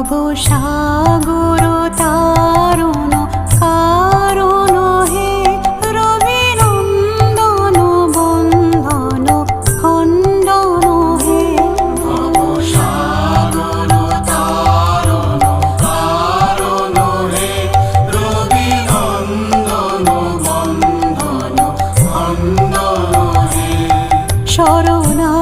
ভবসাগর তারুণ কারণ হে রবিনন্দন বন্ধন খণ্ডন হে। তারুণ কারণ হে রবিনন্দন খণ্ডন হে। শরণা